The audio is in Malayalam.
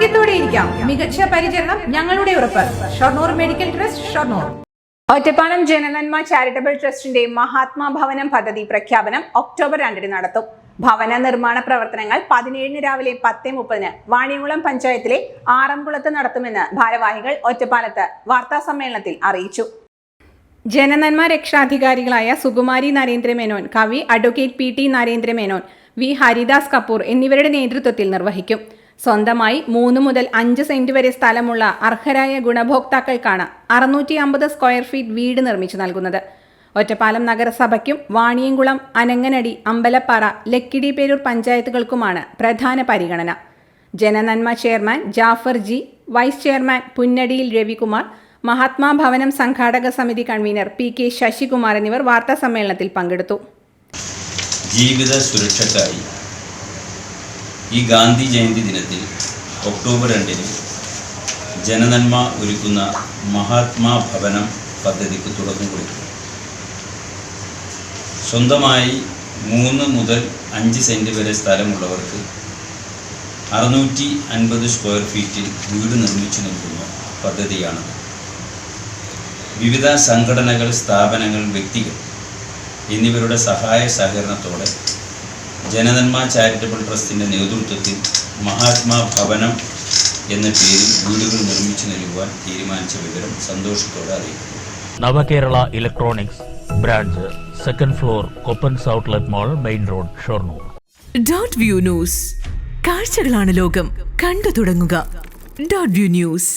ആരോഗ്യത്തോടെ ഇരിക്കാം. മികച്ച പരിചരണം ഞങ്ങളുടെ ഉറപ്പ്. Shoranur medical trust Shoranur. Ottapalam Jananmma charitable ട്രസ്റ്റിന്റെ മഹാത്മാ ഭവനം പദ്ധതി പ്രഖ്യാപനം ഒക്ടോബർ രണ്ടിന് നടത്തും. ഭവന നിർമ്മാണ പ്രവർത്തനങ്ങൾ പതിനേഴിന് രാവിലെ പത്ത് മുപ്പതിന് വാണിയംകുളം പഞ്ചായത്തിലെ ആറംകുളത്ത് നടത്തുമെന്ന് ഭാരവാഹികൾ ഒറ്റപ്പാലത്ത് വാർത്താ സമ്മേളനത്തിൽ അറിയിച്ചു. ജനനന്മ രക്ഷാധികാരികളായ സുകുമാരി നരേന്ദ്രമേനോൻ കവി advocate P T Narendramenon V Haridas Kapoor എന്നിവരുടെ നേതൃത്വത്തിൽ നിർവഹിക്കും. സ്വന്തമായി മൂന്ന് മുതൽ അഞ്ച് സെന്റ് വരെ സ്ഥലമുള്ള അർഹരായ ഗുണഭോക്താക്കൾക്കാണ് അറുന്നൂറ്റി അമ്പത് സ്ക്വയർ ഫീറ്റ് വീട് നിർമ്മിച്ചു നൽകുന്നത്. ഒറ്റപ്പാലം നഗരസഭയ്ക്കും വാണിയംകുളം അനങ്ങനടി അമ്പലപ്പാറ ലക്കിടി പേരൂർ പഞ്ചായത്തുകൾക്കുമാണ് പ്രധാന പരിഗണന. Jananmma chairman Jafar G vice chairman പുന്നടിയിൽ Ravikumar Mahatma Bhavanam സംഘാടക സമിതി കൺവീനർ പി കെ ശശികുമാർ എന്നിവർ വാർത്താസമ്മേളനത്തിൽ പങ്കെടുത്തു. ജീവിത സുരക്ഷയ്ക്കായി ഈ ഗാന്ധി ജയന്തി ദിനത്തിൽ ഒക്ടോബർ രണ്ടിന് ജനനന്മ ഒരുക്കുന്ന മഹാത്മാ ഭവനം പദ്ധതിക്ക് തുടക്കം കുറിക്കും സ്വന്തമായി മൂന്ന് മുതൽ അഞ്ച് സെന്റ് വരെ സ്ഥലമുള്ളവർക്ക് അറുന്നൂറ്റി അൻപത് സ്ക്വയർ ഫീറ്റിൽ വീട് നിർമ്മിച്ചു നൽകുന്ന പദ്ധതിയാണ് വിവിധ സംഘടനകൾ സ്ഥാപനങ്ങൾ വ്യക്തികൾ എന്നിവരുടെ സഹായ സഹകരണത്തോടെ ജനനന്മ ചാരിറ്റബിൾ ട്രസ്റ്റിന്റെ നേതൃത്വത്തിൽ മഹാത്മാ ഭവനം എന്ന പേരിൽ വീടുകൾ നിർമ്മിച്ചു നൽകുവാൻ തീരുമാനിച്ച വിവരം സന്തോഷത്തോടെ അറിയിക്കുന്നു. Navakerala electronics branch second floor Koppans outlet mall main road Shoranur. Dot view news. കാഴ്ചകളാണ് ലോകം. കണ്ടു തുടങ്ങുക. Dot view news.